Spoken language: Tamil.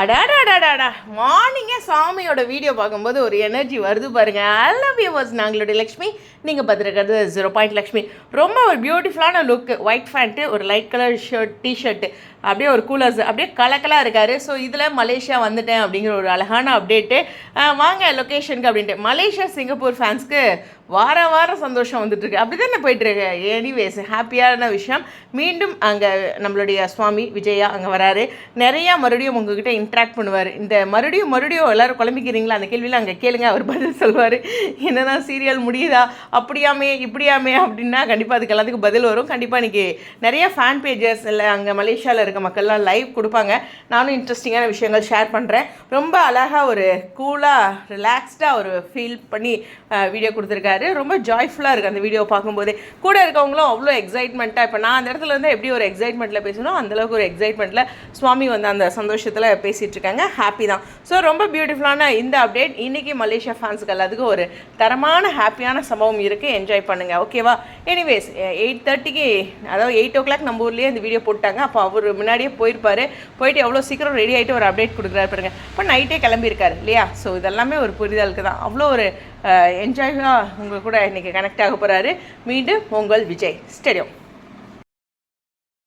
அடாடாடாடாடா மார்னிங்கே சாமியோட வீடியோ பார்க்கும்போது ஒரு எனர்ஜி வருது பாருங்கள் ஐ லவ் நாங்களுடைய லக்ஷ்மி. நீங்கள் பார்த்துருக்கிறது ஜீரோ பாயிண்ட் லக்ஷ்மி. ரொம்ப ஒரு பியூட்டிஃபுல்லான லுக் ஒயிட் ஃபேண்ட்டு ஒரு லைட் கலர் ஷர்ட் டிஷர்ட்டு அப்படியே ஒரு கூலர்ஸ் அப்படியே கலக்கலாக இருக்கார். ஸோ இதில் மலேசியா வந்துட்டேன் அப்படிங்கிற ஒரு அழகான அப்டேட்டு வாங்க லொக்கேஷனுக்கு அப்படின்ட்டு. மலேசியா சிங்கப்பூர் ஃபேன்ஸ்க்கு வாரம் வாரம் சந்தோஷம் வந்துட்டுருக்கு அப்படி தானே போயிட்டு எனிவேஸ் ஹாப்பியான விஷயம். மீண்டும் அங்கே நம்மளுடைய சுவாமி விஜயா அங்கே வராரு. நிறையா மறுபடியும் உங்ககிட்ட இன்ட்ராக்ட் பண்ணுவார். இந்த மறுபடியும் மறுபடியும் எல்லோரும் குழம்பிக்கிறீங்களா? அந்த கேள்வியில் அங்கே கேளுங்க அவர் பதில் சொல்வார். என்னென்னா சீரியல் முடியுதா? அப்படியாமே இப்படியாமே அப்படின்னா கண்டிப்பாக அதுக்கு எல்லாத்துக்கும் பதில் வரும். கண்டிப்பாக இன்றைக்கி நிறைய ஃபேன் பேஜஸ் இல்லை அங்கே மலேசியாவில் இருக்க மக்கள்லாம் லைவ் கொடுப்பாங்க. நானும் இன்ட்ரெஸ்டிங்கான விஷயங்கள் ஷேர் பண்ணுறேன் ரொம்ப அழகாக ஒரு கூலாக ரிலாக்ஸ்டாக ஒரு ஃபீல் பண்ணி வீடியோ கொடுத்துருக்காரு. ரொம்ப ஜாய்ஃபுல்லாக இருக்குது அந்த வீடியோ பார்க்கும்போது. கூட இருக்கவங்களும் அவ்வளோ எக்ஸைட்மெண்ட்டாக இப்போ நான் அந்த இடத்துல இருந்து எப்படி ஒரு எக்ஸைட்மெண்ட்டில் பேசணும்? அந்தளவுக்கு ஒரு எக்ஸைட்மெண்ட்டில் சுவாமி வந்து அந்த சந்தோஷத்தில் பேசிகிட்டு இருக்காங்க ஹாப்பி தான். ஸோ ரொம்ப பியூட்டிஃபுல்லான இந்த அப்டேட் இன்றைக்கி மலேசியா ஃபேன்ஸுக்கு எல்லாத்துக்கும் ஒரு தரமான ஹாப்பியான சம்பவம் இருக்குது என்ஜாய் பண்ணுங்கள் ஓகேவா எனிவேஸ் எயிட் தேர்ட்டிக்கு அதாவது எயிட் ஓ கிளாக் நம்ம ஊர்லேயே இந்த வீடியோ போட்டாங்க. அப்போ அவர் முன்னாடியே போயிருப்பார். போயிட்டு எவ்வளோ சீக்கிரம் ரெடி ஆகிட்டு ஒரு அப்டேட் கொடுக்குறாரு பாருங்க. இப்போ நைட்டே கிளம்பியிருக்காரு இல்லையா? ஸோ இதெல்லாமே ஒரு புரிதலுக்கு தான். அவ்வளோ ஒரு என்ஜாயாக உங்கள் கூட இன்றைக்கி கனெக்ட் ஆக போகிறாரு மீண்டும் உங்கள் விஜய். ஸ்டேடியம்